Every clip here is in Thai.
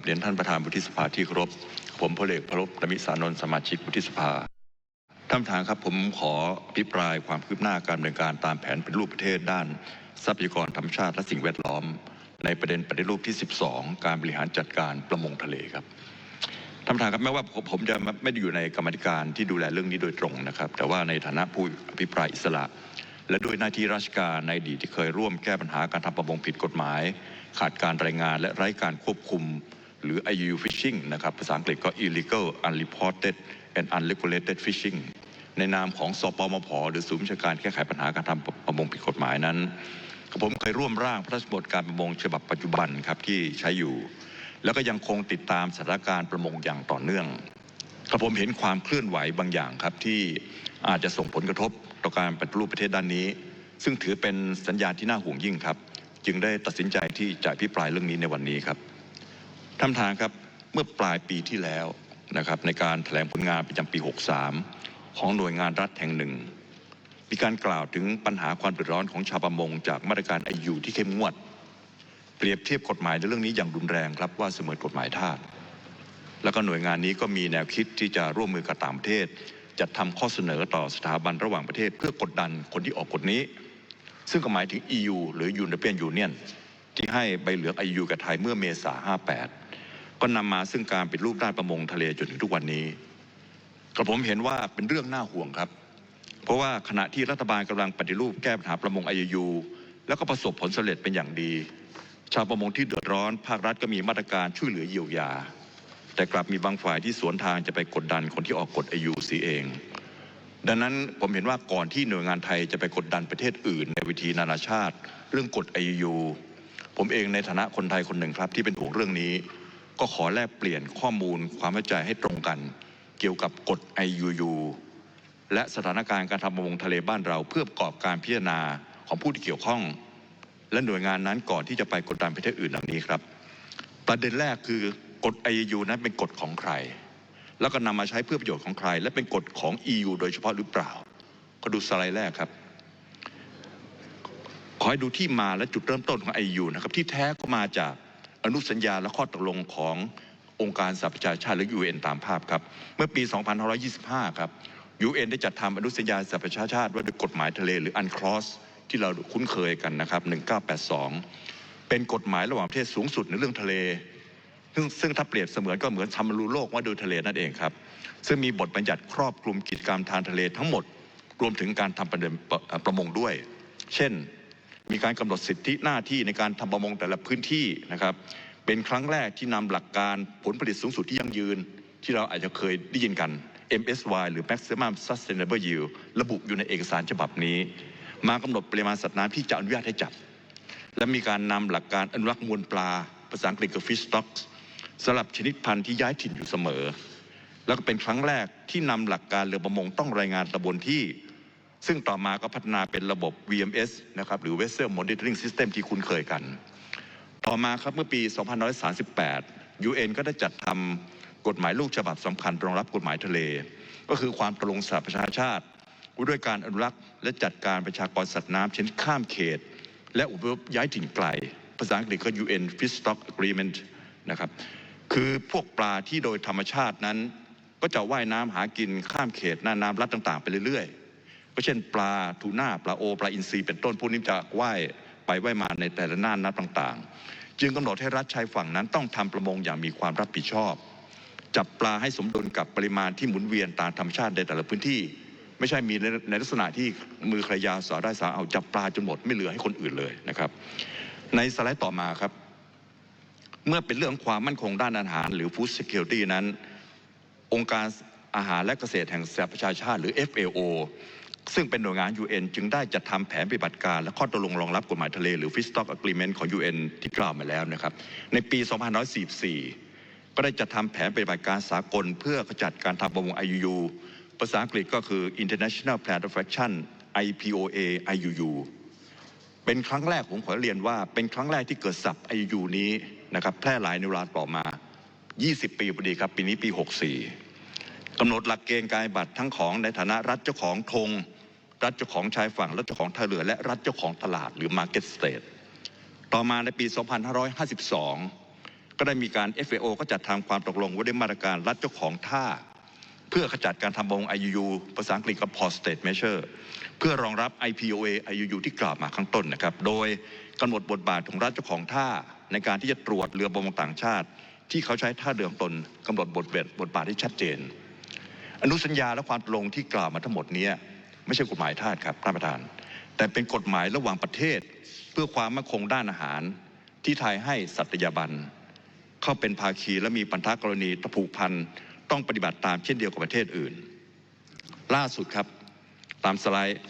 ับเรียนท่านประธานวุฒิสภาที่เคารพผมพลเอกพรบนมิสานนท์สมาชิกวุฒิสภาท่านประธานครับผมขออภิปรายความคืบหน้าการดำเนินการตามแผนเป็นรูปประเทศด้าน ทรัพยากรธรรมชาติและสิ่งแวดล้อม ในประเด็นปฏิรูปที่ 12 การบริหารจัดการประมงทะเลครับท่านประธานครับแม้ว่าผมผมจะไม่ได้อยู่ในกรรมธิการที่ดูแลเรื่องนี้โดยตรงนะครับ แต่ว่าในฐานะผู้อภิปรายอิสระ และด้วยหน้าที่ราชการในอดีตที่เคยร่วมแก้ปัญหาการทำประมงผิดกฎหมาย ขาดการรายงานและไร้การควบคุม หรือ IUU fishing นะครับภาษาอังกฤษก็ illegal unreported and unregulated fishing ในนามของสปมพหรือศูนย์วิชาการแก้ไขปัญหาการทำประมงผิดกฎหมายนั้น ผมเคยร่วมร่างพระราชบัญญัติการประมงฉบับปัจจุบันครับที่ใช้อยู่ แล้วก็ยังคงติดตามสถานการณ์ประมงอย่างต่อเนื่องกระผมเห็นความเคลื่อนไหวบางอย่างครับที่อาจจะส่งผลกระทบต่อการปฏิรูปประเทศด้านนี้ ซึ่งถือเป็นสัญญาณที่น่าห่วงยิ่งครับ จึงได้ตัดสินใจที่จะอภิปรายเรื่องนี้ในวันนี้ครับ ท่านประธานครับเมื่อปลายปีที่แล้วนะครับในการแถลงผลงานประจำปี 63 ของหน่วยงานรัฐแห่งหนึ่ง มีการกล่าวถึงปัญหาความเดือดร้อนของชาวประมง จากมาตรการไอยูที่เข้มงวด เปรียบเทียบกฎหมายในเรื่องนี้อย่างรุนแรงครับว่าเสมือนกฎหมายทาสแล้วก็หน่วยงานนี้ก็มีแนวคิดที่จะร่วมมือกับต่างประเทศจัดทำข้อเสนอต่อสถาบันระหว่างประเทศ เพื่อกดดันคนที่ออกกฎนี้ ซึ่งก็หมายถึง EU หรือ European Union ที่ให้ใบเหลือง EU กับไทยเมื่อเมษา58 ก็นำมาซึ่งการปิดรูปด้านประมงทะเลจนถึงทุกวันนี้กระผมเห็นว่าเป็นเรื่องน่าห่วงครับ เพราะว่าขณะที่รัฐบาลกำลังปฏิรูปแก้ปัญหาประมง IUU แล้วก็ประสบผลสำเร็จเป็นอย่างดี ชาวประมงที่เดือดร้อน ภาครัฐก็มีมาตรการช่วยเหลือเยียวยา แต่กลับมีบางฝ่ายที่สวนทางจะไปกดดันคนที่ออกกฎ IUU สีเอง ดังนั้นผมเห็นว่าก่อนที่หน่วยงานไทยจะไปกดดันประเทศอื่น ในวิธีนานาชาติ เรื่องกฎ IUU ผมเองในฐานะคนไทยคนหนึ่งครับที่เป็นห่วงเรื่องนี้ ก็ขอแลกเปลี่ยนข้อมูลความเข้าใจให้ตรงกัน เกี่ยวกับกฎ IUU และสถานการณ์การทำประมงทะเลบ้านเรา เพื่อประกอบการพิจารณาของผู้ที่เกี่ยวข้อง และหน่วยงานนั้นก่อนที่จะไปกดดันประเทศอื่นเหล่านี้ครับ ประเด็นแรกคือกฎ IUU นั้นเป็นกฎของใคร แล้วก็นำมาใช้เพื่อประโยชน์ของใคร และเป็นกฎของ EU โดยเฉพาะหรือเปล่า ก็ดูสไลด์แรกครับขอให้ดูที่มาและจุดเริ่มต้นของ IUU นะครับที่แท้ก็มาจาก อนุสัญญาและข้อตกลงขององค์การสหประชาชาติหรือ UN ตามภาพครับ เมื่อปี 2525 ครับ UN ได้จัดทำอนุสัญญาสหประชาชาติว่าด้วยกฎหมายทะเลหรือ UNCLOS ที่เราคุ้นเคยกันนะครับ 1982 เป็นกฎหมายระหว่างประเทศสูงสุดในเรื่องทะเล ซึ่งซึ่งถ้าเปรียบเสมือนก็เหมือนทำรูโลกว่าโดยทะเลนั่นเองครับ ซึ่งมีบทบัญญัติครอบคลุมกิจกรรมทางทะเลทั้งหมด รวมถึงการทำประเด็นประประมงด้วย เช่น มีการกำหนดสิทธิหน้าที่ในการทำประมงแต่ละพื้นที่นะครับ เป็นครั้งแรกที่นำหลักการผลผลิตสูงสุดที่ยั่งยืน ที่เราอาจจะเคยได้ยินกัน MSY หรือ Maximum Sustainable Yield ระบุอยู่ในเอกสารฉบับนี้ มากำหนดปริมาณสัตว์น้ำที่จะอนุญาตให้จับ และมีการนำหลักการอนุรักษ์มวลปลา ภาษาอังกฤษคือ fish stocks สำหรับชนิดพันธุ์ที่ย้ายถิ่นอยู่เสมอ แล้วก็เป็นครั้งแรกที่นำหลักการเรือประมงต้องรายงานตำบลที่ ซึ่งต่อมาก็พัฒนาเป็นระบบ VMS นะครับหรือ Vessel Monitoring System ที่คุ้นเคยกัน ต่อมาครับเมื่อปี 2538 UN ก็ได้จัดทำกฎหมายลูกฉบับสำคัญรองรับกฎหมายทะเล ก็คือความตกลงสหประชาชาติด้วยการอนุรักษ์และจัดการประชากรสัตว์น้ำเช่นข้ามเขต และอุปยพย้ายถิ่นไกล ภาษาอังกฤษก็ UN Fish Stock Agreement นะครับคือพวกปลาที่โดยธรรมชาตินั้น ก็จะว่ายน้ำหากินข้ามเขตหน้าน้ำรัดต่างๆ ไปเรื่อยๆ ก็เช่น ปลาทูน่าปลาโอ ปลาอินทรีเป็นต้นพวกนี้จะว่ายไปว่ายมาในแต่ละน่านน้ำต่างๆ จึงกำหนดให้รัฐชายฝั่งนั้นต้องทำประมงอย่างมีความรับผิดชอบ จับปลาให้สมดุลกับปริมาณที่หมุนเวียนตามธรรมชาติในแต่ละพื้นที่ ไม่ใช่มีในลักษณะที่มือใครยาสาได้สาเอาจับปลาจนหมดไม่เหลือให้คนอื่นเลยนะครับ ในสไลด์ต่อมาครับเมื่อเป็นเรื่องความมั่นคงด้านอาหาร หรือ Food Security นั้น องค์การอาหารและเกษตรแห่งสหประชาชาติหรือ FAO ซึ่งเป็นหน่วยงาน UN จึงได้จัดทำแผนปฏิบัติการ และข้อตกลงรองรับกฎหมายทะเลหรือ Fistock Agreement ของ UN ที่กล่าวมาแล้วนะครับ ในปี 2544 ก็ได้จัดทำแผนปฏิบัติการสากล เพื่อขจัดการทำประมง IUU ภาษาอังกฤษก็คือ International Plan of Action IPOA IUU เป็นครั้งแรกผมขอเรียนว่า เป็นครั้งแรกที่เกิดศัพท์ IUU นี้นะครับแพร่หลายในเวลาต่อมา 20 ปีพอดีครับ ปีนี้ปี 64 กำหนดหลักเกณฑ์การบัติทั้งของในฐานะรัฐเจ้าของธงรัฐเจ้าของชายฝั่งรัฐเจ้าของท่าเรือ และรัฐเจ้าของตลาดหรือ Market State ต่อมาในปี 2552 ก็ได้มีการ FAO ก็จัดทำความตกลงว่าด้วยมาตรการรัฐเจ้าของท่า เพื่อขจัดการทำประมง IUU ภาษาอังกฤษกับ Port State Measure เพื่อรองรับ IPOA IUU ที่กล่าวมาข้างต้นนะครับ โดยกำหนดบทบาทของรัฐเจ้าของท่า ในการที่จะตรวจเรือประมงต่างชาติ ที่เขาใช้ท่าเรือของตนกำหนดบทเวทบทบาทที่ชัดเจน อนุสัญญาและความตกลงที่กล่าวมาทั้งหมดนี้ไม่ใช่กฎหมายทาสครับท่านประธาน แต่เป็นกฎหมายระหว่างประเทศ เพื่อความมั่นคงด้านอาหาร ที่ไทยให้สัตยาบัน เข้าเป็นภาคีและมีพันธกรณีตะผูกพันต้องปฏิบัติตามเช่นเดียวกับประเทศอื่น ล่าสุดครับ ตามสไลด์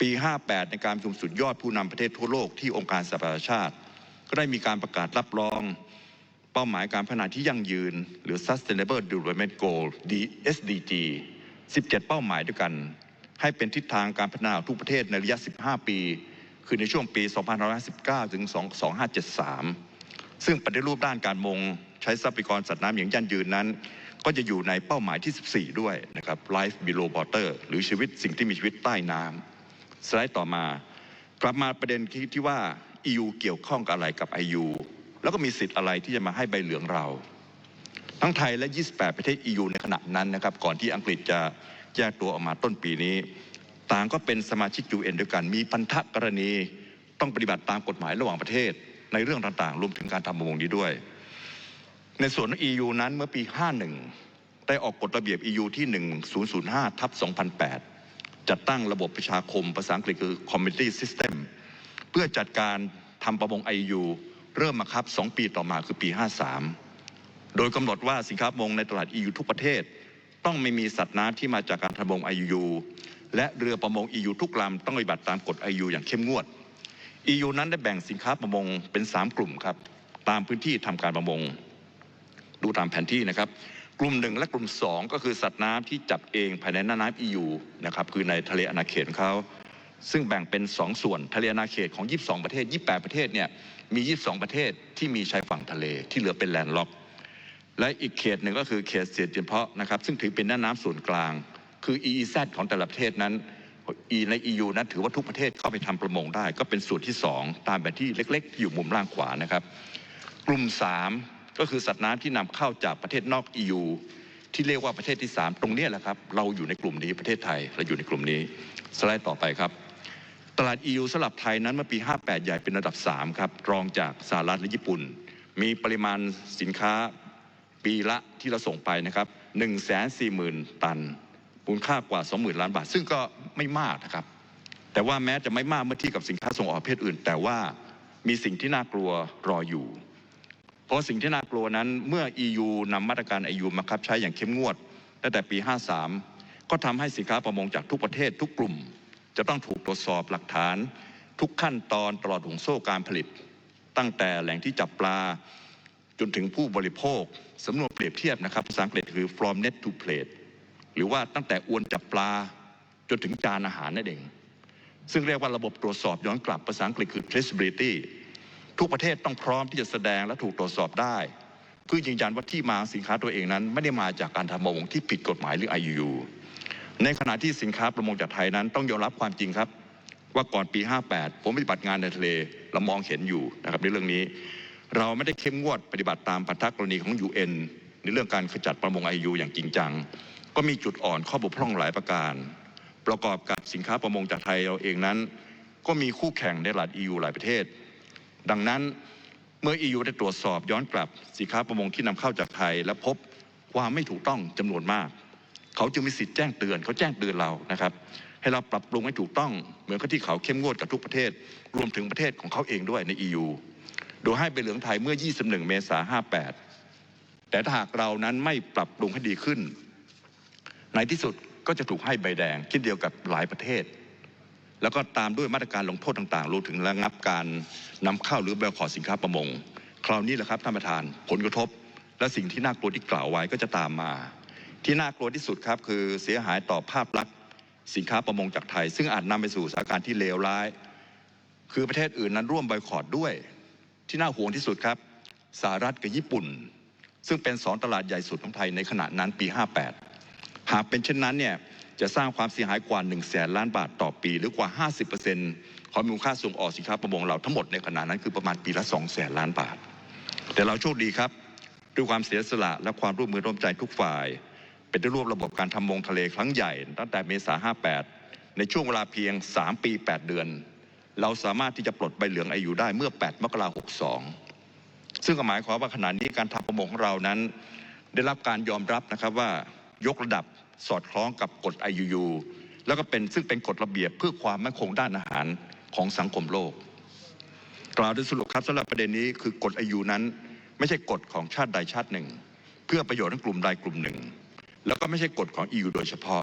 ปี 58 ในการประชุมสุดยอดผู้นำประเทศทั่วโลกที่องค์การสหประชาชาติ ก็ได้มีการประกาศรับรอง หมายการพัฒนาที่ยั่งยืน หรือ Sustainable Development Goal SDG 17 เป้าหมายด้วยกัน ให้เป็นทิศทางการพัฒนาของทุกประเทศในระยะ 15 ปี คือในช่วงปี 2519ถึง 2573 ซึ่งปฏิรูปด้านการมงใช้ทรัพยากรสัตว์น้ำอย่างยั่งยืนนั้น ก็จะอยู่ในเป้าหมายที่ 14 ด้วยนะครับ Life Below Water หรือชีวิตสิ่งที่มีชีวิตใต้น้ำสไลด์ต่อมา กลับมาประเด็นที่ที่ว่า EU เกี่ยวข้องกับอะไรกับ IU แล้วก็มีสิทธิ์อะไรที่จะมาให้ใบเหลืองเรา ทั้งไทยและ 28 ประเทศ EU ในขณะนั้นนะครับ ก่อนที่อังกฤษจะแยกตัวออกมาต้นปีนี้ ต่างก็เป็นสมาชิก UN ด้วยกันมีพันธกรณีต้องปฏิบัติตามกฎหมายระหว่างประเทศ ในเรื่องต่างๆ รวมถึงการทำประมงนี้ด้วย ในส่วนของ EU นั้นเมื่อปี 51 ได้ออกกฎระเบียบ EU ที่ 1005ทับ2008 จัดตั้งระบบประชาคมภาษาอังกฤษคือ Community System เพื่อจัดการทำประมง IU เริ่มมาครับ 2 ปีต่อมาคือปี 53 โดยกำหนดว่าสินค้าประมงในตลาด EU ทุกประเทศ ต้องไม่มีสัตว์น้ำที่มาจากการทำประมง IU และเรือประมง EU ทุกลำต้องปฏิบัติตามกฎ IU อย่างเข้มงวด EU นั้นได้แบ่งสินค้าประมงเป็น 3 กลุ่มครับตามพื้นที่ทำการประมง ดูตามแผนที่นะครับ กลุ่มหนึ่งและกลุ่มสองก็คือสัตว์น้ำที่จับเองภายในน่านน้ำ EU นะครับคือในทะเลอาณาเขตของเขาซึ่งแบ่งเป็น 2 ส่วนทะเลอาณาเขตของ 22 ประเทศ 28 ประเทศเนี่ย มี 22 ประเทศที่มีชายฝั่งทะเลที่เหลือเป็นแลนด์ล็อก และอีกเขตหนึ่งก็คือเขตเศรษฐกิจเฉพาะนะครับ ซึ่งถือเป็นน่านน้ำส่วนกลาง คือ EEZ ของแต่ละประเทศนั้น E ใน EU นั้นถือว่าทุกประเทศเข้าไปทำประมงได้ ก็เป็นส่วนที่ 2 ตามแบบที่เล็กๆที่อยู่มุมล่างขวานะครับ กลุ่ม 3 ก็คือสัตว์น้ำที่นำเข้าจากประเทศนอก EU ที่เรียกว่าประเทศที่ 3 ตรงนี้แหละครับ เราอยู่ในกลุ่มนี้ประเทศไทยเราอยู่ในกลุ่มนี้สไลด์ต่อไปครับ ตลาด EU สำหรับไทยนั้นเมื่อปี 58 ใหญ่เป็นระดับ 3 ครับ รองจากสหรัฐและญี่ปุ่น มีปริมาณสินค้าปีละที่เราส่งไปนะครับ 140,000 ตันมูลค่ากว่า 20,000 ล้านบาท ซึ่งก็ไม่มากนะครับ แต่ว่าแม้จะไม่มากเมื่อเทียบกับสินค้าส่งออกประเภทอื่น แต่ว่ามีสิ่งที่น่ากลัวรออยู่ เพราะสิ่งที่น่ากลัวนั้นเมื่อ EU นำมาตรการ EU มาคับใช้อย่างเข้มงวดตั้งแต่ปี 53 ก็ทำให้สินค้าประมงจากทุกประเทศทุกกลุ่ม จะต้องถูกตรวจสอบหลักฐานทุกขั้นตอนตลอดห่วงโซ่การผลิต ตั้งแต่แหล่งที่จับปลาจนถึงผู้บริโภคสำนวนเปรียบเทียบนะครับภาษาอังกฤษคือ from net to plate หรือว่าตั้งแต่อวนจับปลาจนถึงจานอาหารนั่นเอง ซึ่งเรียกว่าระบบตรวจสอบย้อนกลับภาษาอังกฤษคือ traceability ทุกประเทศต้องพร้อมที่จะแสดงและถูกตรวจสอบได้ เพื่อยืนยันว่าที่มาสินค้าตัวเองนั้น ไม่ได้มาจากการทำประมงที่ผิดกฎหมายหรือ IUU ในขณะที่สินค้าประมงจากไทยนั้นต้องยอมรับความจริงครับ ว่าก่อนปี 58 ผมปฏิบัติงานในทะเลเรามองเห็นอยู่นะครับในเรื่องนี้ เราไม่ได้เข้มงวดปฏิบัติตามพันธกรณีของ UN ในเรื่องการขจัดประมง IUU อย่างจริงจัง ก็มีจุดอ่อนข้อบกพร่องหลายประการ ประกอบกับสินค้าประมงจากไทยเราเองนั้น ก็มีคู่แข่งในตลาด EU หลายประเทศ ดังนั้นเมื่อ EU ได้ตรวจสอบย้อนกลับสินค้าประมงที่นำเข้าจากไทย และพบความไม่ถูกต้องจำนวนมาก เขาจึงมีสิทธิ์แจ้งเตือนเขาแจ้งเตือนเรานะครับ ให้เราปรับปรุงให้ถูกต้องเหมือนกับที่เขาเข้มงวดกับทุกประเทศ รวมถึงประเทศของเขาเองด้วยใน EU โดยให้ใบเหลืองไทยเมื่อ 21 เมษายน 58 แต่ถ้าหากเรานั้นไม่ปรับปรุงให้ดีขึ้น ในที่สุดก็จะถูกให้ใบแดงเช่นเดียวกับหลายประเทศ แล้วก็ตามด้วยมาตรการลงโทษต่างๆรวมถึงระงับการนำเข้าหรือแบลขอสินค้าประมง คราวนี้แหละครับท่านประธานผลกระทบ และสิ่งที่น่ากลัวที่กล่าวไว้ก็จะตามมา ที่น่ากลัวที่สุดครับคือเสียหายต่อภาพลักษณ์สินค้าประมงจากไทย ซึ่งอาจนำไปสู่สถานการณ์ที่เลวร้าย คือประเทศอื่นนั้นร่วมบอยคอรดด้วย ที่น่าห่วงที่สุดครับสหรัฐกับญี่ปุ่น ซึ่งเป็นสองตลาดใหญ่สุดของไทยในขณะนั้นปี 58 หากเป็นเช่นนั้นเนี่ยจะสร้างความเสียหายกว่า1แสนล้านบาทต่อปี หรือกว่า 50%ของมูลค่าส่งออกสินค้าประมงเราทั้งหมดในขณะนั้นคือประมาณปีละ2แสนล้านบาท แต่เราโชคดีครับ ด้วยความเสียสละและความร่วมมือร่วมใจทุกฝ่าย เป็นได้ร่วมระบบการทำมงทะเลครั้งใหญ่ ตั้งแต่เมษา58 ในช่วงเวลาเพียง 3 ปี 8 เดือน เราสามารถที่จะปลดใบเหลืองไอยูได้เมื่อ 8 มกราคม 62 ซึ่งหมายความว่าขณะนี้การทำประมงของเรานั้น ได้รับการยอมรับนะครับว่ายกระดับสอดคล้องกับกฎ IUU แล้วก็เป็นซึ่งเป็นกฎระเบียบเพื่อความมั่นคงด้านอาหารของสังคมโลก กล่าวโดยสรุปครับสำหรับประเด็นนี้คือกฎ IUU นั้น ไม่ใช่กฎของชาติใดชาติหนึ่ง เพื่อประโยชน์ของกลุ่มใดกลุ่มหนึ่ง แล้วก็ไม่ใช่กฎของ EU โดยเฉพาะ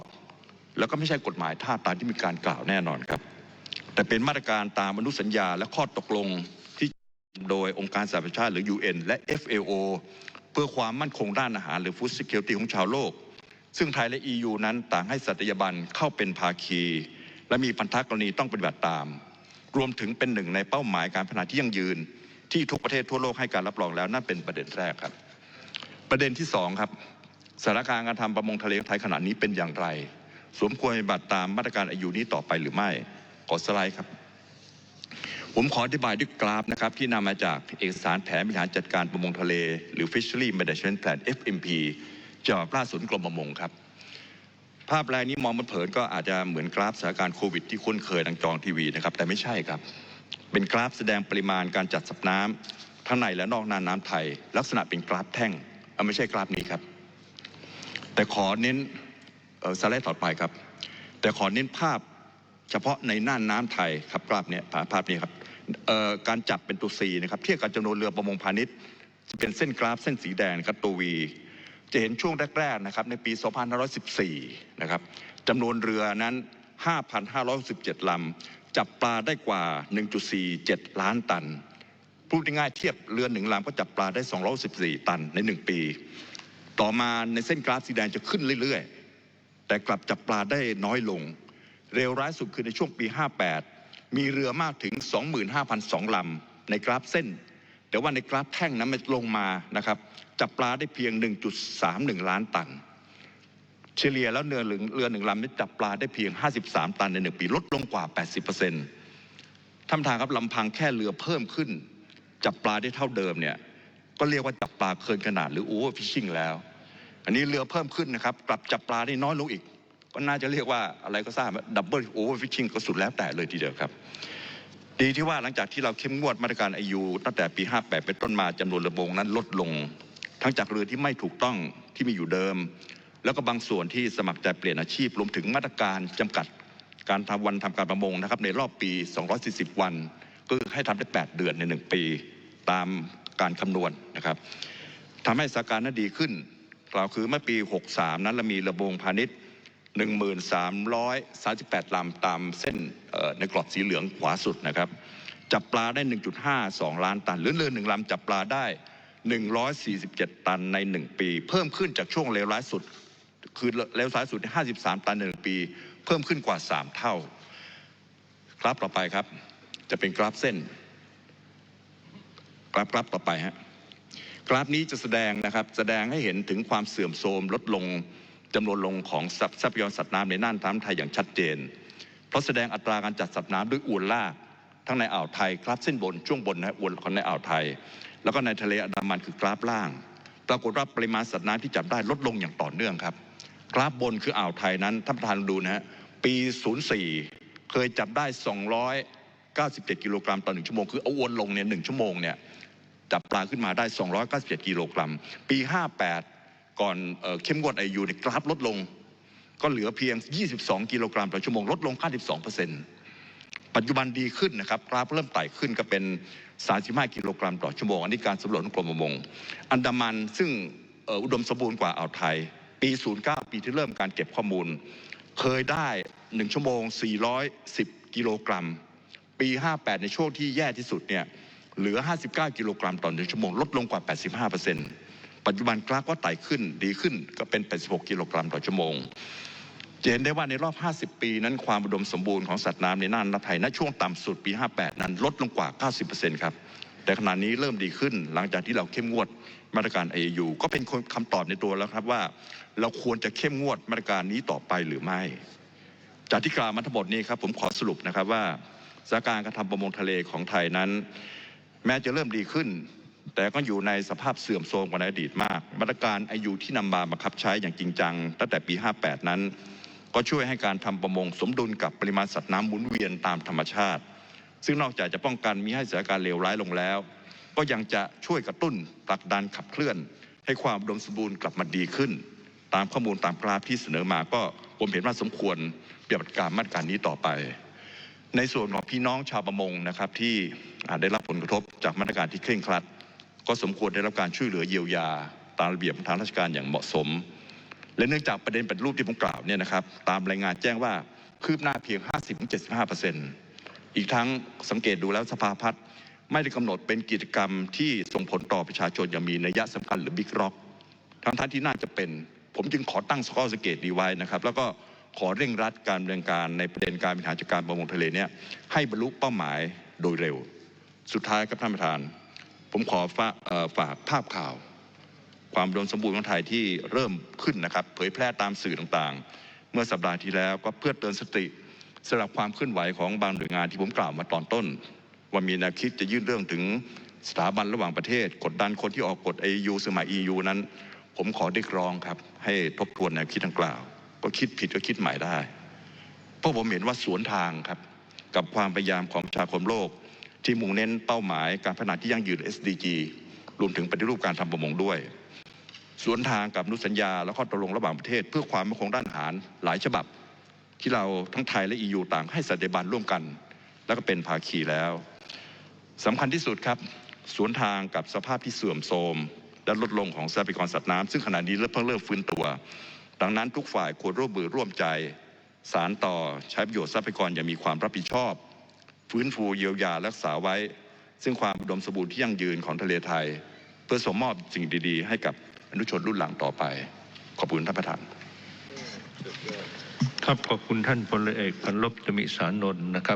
แล้วก็ไม่ใช่กฎหมายท่าตามที่มีการกล่าวแน่นอนครับ แต่เป็นมาตรการตามอนุสัญญาและข้อตกลงที่โดยองค์การสหประชาชาติหรือ UN และ FAO เพื่อความมั่นคงด้านอาหารหรือ Food Security ของชาวโลก ซึ่งไทยและ EU นั้นต่างให้สัตยาบันเข้าเป็นภาคี และมีพันธกรณีต้องปฏิบัติตาม รวมถึงเป็นหนึ่งในเป้าหมายการพัฒนาที่ยั่งยืน ที่ทุกประเทศทั่วโลกให้การรับรองแล้วนั่นเป็นประเด็นแรกครับ ประเด็นที่สองครับ สถานการณ์การทำประมงทะเลไทยขณะนี้เป็นอย่างไร สมควรปฏิบัติตามมาตรการอายุนี้ต่อไปหรือไม่ขอสไลด์ครับ ผมขออธิบายด้วยกราฟนะครับ ที่นำมาจากเอกสารแผนบริหารจัดการประมงทะเล หรือ Fishery Management Plan FMP จากล่าสุดกรมประมงครับ ภาพแรกนี้มองมันเผินก็อาจจะเหมือนกราฟสถานการณ์โควิดที่คุ้นเคยทางจองทีวีนะครับ แต่ไม่ใช่ครับ เป็นกราฟแสดงปริมาณการจัดสับน้ำทั้งในและนอกน่านน้ำไทย ลักษณะเป็นกราฟแท่งไม่ใช่กราฟนี้ครับ แต่ขอเน้นสไลด์ต่อไปครับ แต่ขอเน้นภาพเฉพาะในน่านน้ำไทยครับกราฟเนี้ยภาพนี้ครับการจับเป็นตัว C นะครับเทียบกับจำนวนเรือประมงพาณิชย์จะเป็นเส้นกราฟเส้นสีแดงครับตัว V จะเห็นช่วงแรกๆนะครับในปี 2514 นะครับจำนวนเรือนั้น 5,517ลำ จับปลาได้กว่า 1.47 ล้านตัน พูดง่ายๆเทียบเรือหนึ่งลำก็จับปลาได้ 214 ตันใน 1 ปี ต่อมาในเส้นกราฟสีแดงจะขึ้นเรื่อยๆ แต่กลับจับปลาได้น้อยลง เร็วร้ายสุดคือในช่วงปี 58 มีเรือมากถึง 25,002ลำในกราฟเส้น แต่ว่าในกราฟแท่งนั้นมันลงมานะครับจับปลาได้เพียง 1.31 ล้านตัน เฉลี่ยแล้วเรือหนึ่งเรือหนึ่งลำนี้จับปลาได้เพียง 53 ตันในหนึ่งปีลดลงกว่า 80%ท่านประธานครับลำพังแค่เรือเพิ่มขึ้น จับปลาได้เท่าเดิมเนี่ย ก็เรียกว่าจับปลาเกินขนาดหรือโอเวอร์ฟิชชิ่งแล้ว อันนี้เรือเพิ่มขึ้นนะครับ กลับจับปลาได้น้อยลงอีก ก็น่าจะเรียกว่าอะไรก็ทราบดับเบิลโอเวอร์ฟิชชิ่งก็สุดแล้วแต่เลยทีเดียวครับ ดีที่ว่าหลังจากที่เราเข้มงวดมาตรการอายุตั้งแต่ปี 58 เป็นต้นมาจำนวนระมงนั้นลดลง ทั้งจากเรือที่ไม่ถูกต้องที่มีอยู่เดิม แล้วก็บางส่วนที่สมัครใจเปลี่ยนอาชีพรวมถึงมาตรการจำกัดการทำวันทำการประมงนะครับในรอบปี 240 วัน ก็คือให้ทำได้ 8 เดือนใน 1 ปี ตาม การคำนวณนะครับทำให้สถานการณ์นั้นดีขึ้น กล่าวคือเมื่อปี 63 นั้นเรามีระบงพาณิชย์ 1,338 ลำตามเส้นในกรอบสีเหลืองขวาสุดนะครับ จับปลาได้ 1.52 ล้านตัน หรือเรือหนึ่งลำจับปลาได้ 147 ตันใน 1 ปี เพิ่มขึ้นจากช่วงเลวร้ายสุด คือเลวร้ายสุด 53 ตันในหนึ่งปี เพิ่มขึ้นกว่า 3 เท่า กราฟต่อไปครับ จะเป็นกราฟเส้น ราฟกราฟต่อไปฮะกราฟนี้จะแสดงนะครับแสดงให้เห็นถึงความเสื่อมโทรมลดลงจำนวนลงของทรัพทรัพยากรสัตว์น้ำในน่านน้ำไทยอย่างชัดเจน เพราะแสดงอัตราการจัดสัตว์น้ำด้วยอวนลาก ทั้งในอ่าวไทยกราฟเส้นบนช่วงบนนะอวนของในอ่าวไทย แล้วก็ในทะเลอันดามันคือกราฟล่าง ปรากฏว่าปริมาณสัตว์น้ำที่จับได้ลดลงอย่างต่อเนื่องครับ กราฟบนคืออ่าวไทยนั้นท่านประธานดูนะฮะปี 04 เคยจับได้ 297 กิโลกรัมต่อหนึ่งชั่วโมงคือเอาอวนลงเนี่ยหนึ่งชั่วโมงเนี่ย จับปลาขึ้นมาได้ 297 กิโลกรัม ปี 58 ก่อนเออเข้มงวดไอยูเนี่ยกราฟลดลง ก็เหลือเพียง 22 กิโลกรัมต่อชั่วโมงลดลง 52ปัจจุบันดีขึ้นนะครับ กราฟเริ่มไต่ขึ้นก็เป็น 35 กิโลกรัมต่อชั่วโมง อันนี้การสำรวจของกรมประมง อันดามันซึ่งอออุดมสมบูรณ์กว่าอ่าวไทย ปี 09 ปีที่เริ่มการเก็บข้อมูล เคยได้ 1 ชั่วโมง 410 กิโลกรัม ปี 58 ในช่วงที่แย่ที่สุดเนี่ย เหลือ 59 กิโลกรัมต่อหนึ่งชั่วโมง ลดลงกว่า 85%ปัจจุบันกราฟก็ไต่ขึ้นดีขึ้นก็เป็น 86 กิโลกรัมต่อชั่วโมงจะเห็นได้ว่าในรอบ 50 ปีนั้นความอุดมสมบูรณ์ของสัตว์น้ำในน่านน้ำไทยณช่วงต่ำสุดปี 58 นั้นลดลงกว่า 90%ครับ แต่ขณะนี้เริ่มดีขึ้นหลังจากที่เราเข้มงวดมาตรการ AU ก็เป็นคำตอบในตัวแล้วครับว่า เราควรจะเข้มงวดมาตรการนี้ต่อไปหรือไม่ จากที่กล่าวมาทั้งหมดนี้ครับผมขอสรุปนะครับว่าสถานการณ์การทำประมงทะเลของไทยนั้น แม้จะเริ่มดีขึ้น แต่ก็อยู่ในสภาพเสื่อมโทรมกว่าในอดีตมาก มาตรการไอยูที่นำมาบังคับใช้อย่างจริงจัง ตั้งแต่ปี 58 นั้น ก็ช่วยให้การทำประมงสมดุลกับปริมาณสัตว์น้ำหมุนเวียนตามธรรมชาติ ซึ่งนอกจากจะป้องกันมิให้สถานการณ์เลวร้ายลงแล้ว ก็ยังจะช่วยกระตุ้นผลักดันขับเคลื่อน ให้ความอุดมสมบูรณ์กลับมาดีขึ้น ตามข้อมูลตามกราฟที่เสนอมาก็ผมเห็นว่าสมควรปฏิบัติการมาตรการนี้ต่อไป ในส่วนของพี่น้องชาวประมงนะครับที่ ได้รับผลกระทบจากมาตรการที่เคร่งครัด ก็สมควรได้รับการช่วยเหลือเยียวยา ตามระเบียบทางราชการอย่างเหมาะสม และเนื่องจากประเด็นปฏิรูปที่ผมกล่าวเนี่ยนะครับตามรายงานแจ้งว่าคืบหน้าเพียง 50-75%อีกทั้งสังเกตดูแล้วสภาพัฒน์ไม่ได้กำหนดเป็นกิจกรรมที่ส่งผลต่อประชาชนอย่างมีนัยสำคัญหรือบิ๊กร็อกทั้งท่านที่น่าจะเป็น ผมจึงขอตั้งข้อสังเกตดีไว้นะครับ แล้วก็ขอเร่งรัดการดำเนินการในประเด็นการบริหารจัดการประมงทะเลเนี่ยให้บรรลุเป้าหมายโดยเร็ว สุดท้ายครับท่านประธาน ผมขอฝากเอ่อฝากภาพข่าว ความอุดมสมบูรณ์ของไทยที่เริ่มขึ้นนะครับ เผยแพร่ตามสื่อต่างๆ เมื่อสัปดาห์ที่แล้วก็เพื่อเตือนสติสำหรับความเคลื่อนไหวของบางหน่วยงานที่ผมกล่าวมาตอนต้น ว่ามีแนวคิดจะยื่นเรื่องถึงสถาบันระหว่างประเทศ กดดันคนที่ออกกฎ AU สมัย EU นั้น ผมขอเรียกร้องครับ ให้ทบทวนแนวคิดดังกล่าว ก็คิดผิดก็คิดใหม่ได้ เพราะผมเห็นว่าสวนทางครับ กับความพยายามของประชาคมโลก ที่มุ่งเน้นเป้าหมายการพัฒนาที่ยั่งยืน SDG รวมถึงปฏิรูปการทำประมงด้วย สวนทางกับนุสัญญา และข้อตกลงระหว่างประเทศ เพื่อความมั่นคงด้านอาหารหลายฉบับ ที่เราทั้งไทยและ EU ต่างให้สัญญาบันร่วมกัน แล้วก็เป็นภาคีแล้วสำคัญที่สุดครับสวนทางกับสภาพที่เสื่อมโทรมและลดลงของทรัพยากรสัตว์น้ำซึ่งขณะนี้เริ่มเพิ่งเริ่มฟื้นตัว ดังนั้นทุกฝ่ายควรร่วมมือร่วมใจ สารต่อใช้ประโยชน์ทรัพยากรอย่างมีความรับผิดชอบ ฟื้นฟูเยียวยารักษาไว้ ซึ่งความอุดมสมบูรณ์ที่ยั่งยืนของทะเลไทย เพื่อส่งมอบสิ่งดีๆ ให้กับอนุชนรุ่นหลังต่อไป ขอบคุณท่านประธานครับขอบคุณท่านพลเอกพันลบจมิสารนนท์นะครับ